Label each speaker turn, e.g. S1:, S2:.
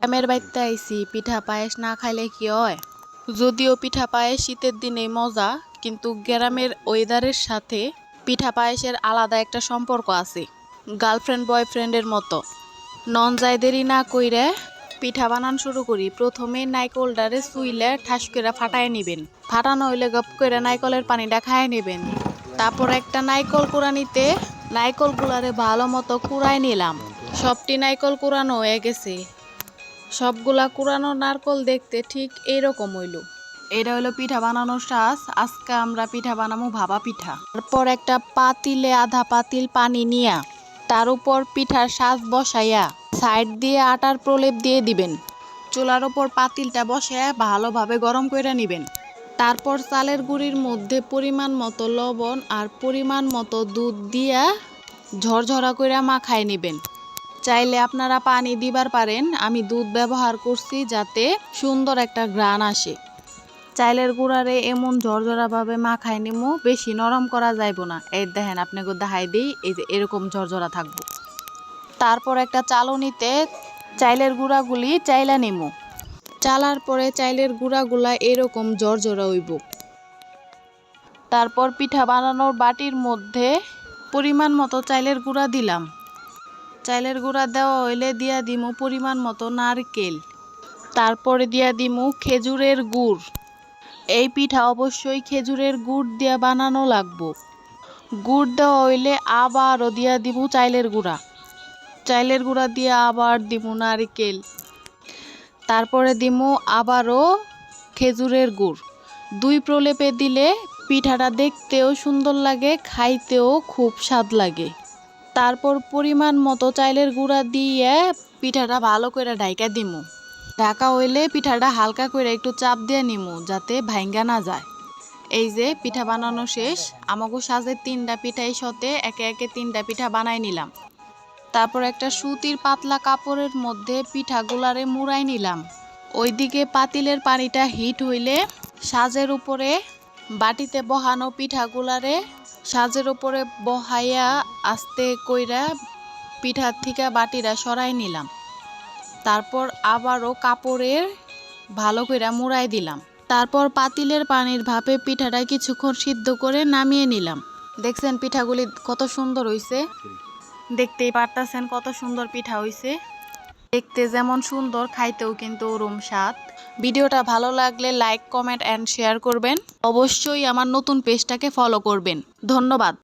S1: গ্রামের বাড়িতে আইসি পিঠা পায়েস না খাইলে কি হয়? যদিও পিঠা পায়েস শীতের দিনে মজা, কিন্তু গ্রামের ওয়েদারের সাথে পিঠা পায়েসের আলাদা একটা সম্পর্ক আছে, গার্লফ্রেন্ড, বয়ফ্রেন্ডের মতো। নন যাই দেরি না কইরে পিঠা বানান শুরু করি। প্রথমে নাইকলটারে সুইলে ঠাস করে ফাটায় নিবেন। ফাটানো হইলে গপ করে নাইকলের পানিটা খায় নেবেন। তারপর একটা নাইকল কুড়ানিতে নাইকল গুলারে ভালো মতো কুড়ায় নিলাম। সবটি নাইকল কুড়ানো হয়ে গেছে। সবগুলা কুড়ানো নারকল দেখতে ঠিক এইরকম হইল। এটা হলো পিঠা বানানোর সাজ আজকে আমরা পিঠা বানাবো ভাবা পিঠা। তারপর একটা পাতিলে আধা পাতিল পানি নিয়া তার উপর পিঠার শ্বাস বসাইয়া সাইড দিয়ে আটার প্রলেপ দিয়ে দিবেন। চুলার ওপর পাতিলটা বসায় ভালোভাবে গরম করে নিবেন। তারপর চালের গুঁড়ির মধ্যে পরিমাণ মতো লবণ আর পরিমাণ মতো দুধ দিয়া ঝরঝরা করে মাখায় নেবেন। চাইলে আপনারা পানি দিবার পারেন। আমি দুধ ব্যবহার করছি যাতে সুন্দর একটা গ্রান আসে। চাইলের গুঁড়ারে এমন ঝরঝরাভাবে মাখায় নিমু, বেশি নরম করা যাইব না। এই দেখেন, আপনাকে দেখাই দিই, এই যে এরকম ঝরঝরা থাকব। তারপর একটা চালনিতে চাইলের গুঁড়াগুলি চাইলা নিমু। চালার পরে চাইলের গুঁড়াগুলা এরকম ঝরঝরা হইব। তারপর পিঠা বানানোর বাটির মধ্যে পরিমাণ মতো চাইলের গুঁড়া দিলাম। চাইলের গুঁড়া দেওয়া হইলে দিয়া দিমু পরিমাণ মতো নারকেল। তারপরে দিয়া দিমু খেজুরের গুড়। এই পিঠা অবশ্যই খেজুরের গুড় দিয়া বানানো লাগবো। গুড় দেওয়া হইলে আবারও দিয়া দিমু চাইলের গুঁড়া। চাইলের গুঁড়া দিয়ে আবার দিমু নারকেল। তারপরে দিমু আবারও খেজুরের গুড়। দুই প্রলেপে দিলে পিঠাটা দেখতেও সুন্দর লাগে, খাইতেও খুব স্বাদ লাগে। তারপর পরিমাণ মতো চাইলের গুঁড়া দিয়ে পিঠাটা ভালো করে ঢাইকা দিমু। ঢাকা হইলে পিঠাটা হালকা করে একটু চাপ দিয়ে নিমু যাতে ভাঙ্গা না যায়। এই যে পিঠা বানানো শেষ আমাকে সাজের তিনটা পিঠাই সতে একে একে তিনটা পিঠা বানাই নিলাম। তারপর একটা সুতির পাতলা কাপড়ের মধ্যে পিঠাগুলারে মুড়াই নিলাম। ওইদিকে পাতিলের পানিটা হিট হইলে সাজের উপরে বাটিতে বহানো পিঠাগুলারে সাজের উপরে বহাইয়া আস্তে কইরা পিঠার থেকে বাটিরা সরাই নিলাম। তারপর আবারও কাপড়ের ভালো কইরা মুড়াই দিলাম। তারপর পাতিলের পানির ভাপে পিঠাটা কিছুক্ষণ সিদ্ধ করে নামিয়ে নিলাম। দেখছেন পিঠাগুলি কত সুন্দর হইছে? দেখতেই পারতাছেন কত সুন্দর পিঠা হইছে। দেখতে যেমন সুন্দর, খাইতেও কিন্তু ওরম স্বাদ। ভিডিওটা ভালো লাগলে লাইক কমেন্ট অ্যান্ড শেয়ার করবেন। অবশ্যই আমার নতুন পেজটাকে ফলো করবেন। ধন্যবাদ।